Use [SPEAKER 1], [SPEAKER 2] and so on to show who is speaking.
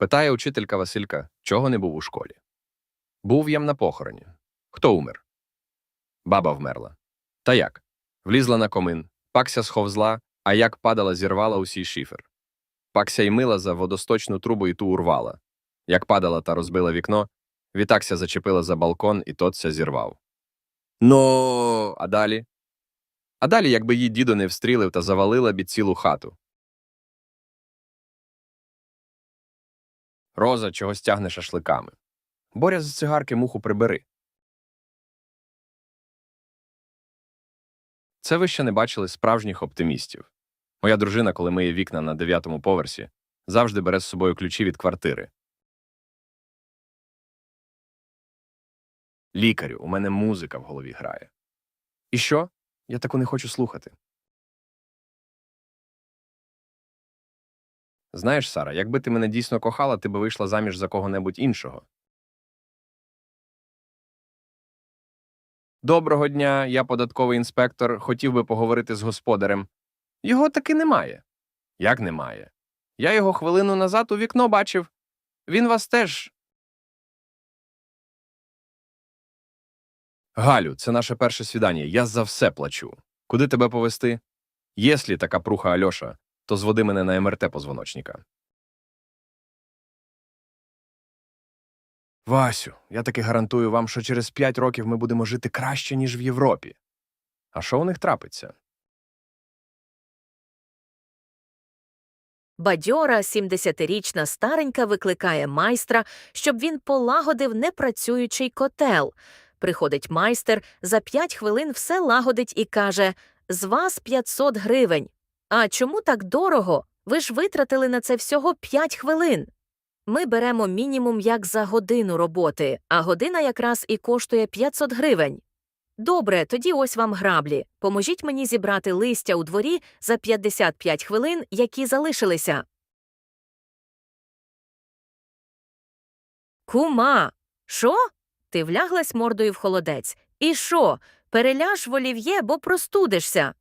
[SPEAKER 1] Питає учителька Василька, чого не був у школі. Був ям на похороні. Хто умер? Баба вмерла. Та як? Влізла на комин, пакся сховзла, а як падала, зірвала усій шифер. Пакся й мила за водосточну трубу і ту урвала. Як падала та розбила вікно, вітакся зачепила за балкон і тотся зірвав. Но, а далі? А далі, якби її дідо не встрілив та завалила б цілу хату. Роза чогось тягне шашликами. Боря з цигарки муху прибери. Це ви ще не бачили справжніх оптимістів. Моя дружина, коли миє вікна на дев'ятому поверсі, завжди бере з собою ключі від квартири. Лікарю, у мене музика в голові грає. І що? Я таку не хочу слухати. Знаєш, Сара, якби ти мене дійсно кохала, ти би вийшла заміж за кого-небудь іншого. Доброго дня, я податковий інспектор, хотів би поговорити з господарем. Його таки немає. Як немає? Я його хвилину назад у вікно бачив. Він вас теж. Галю, це наше перше свідання. Я за все плачу. Куди тебе повести? Єслі така пруха Альоша, то зводи мене на МРТ позвоночника. Васю, я таки гарантую вам, що через п'ять років ми будемо жити краще, ніж в Європі. А що у них трапиться?
[SPEAKER 2] Бадьора 70-річна старенька викликає майстра, щоб він полагодив непрацюючий котел. Приходить майстер, за 5 хвилин все лагодить і каже: З вас 500 гривень. А чому так дорого? Ви ж витратили на це всього 5 хвилин. Ми беремо мінімум як за годину роботи, а година якраз і коштує 500 гривень. Добре, тоді ось вам граблі. Поможіть мені зібрати листя у дворі за 55 хвилин, які залишилися. Кума, що? Ти вляглась мордою в холодець. І що? Переляж в олів'є, бо простудишся.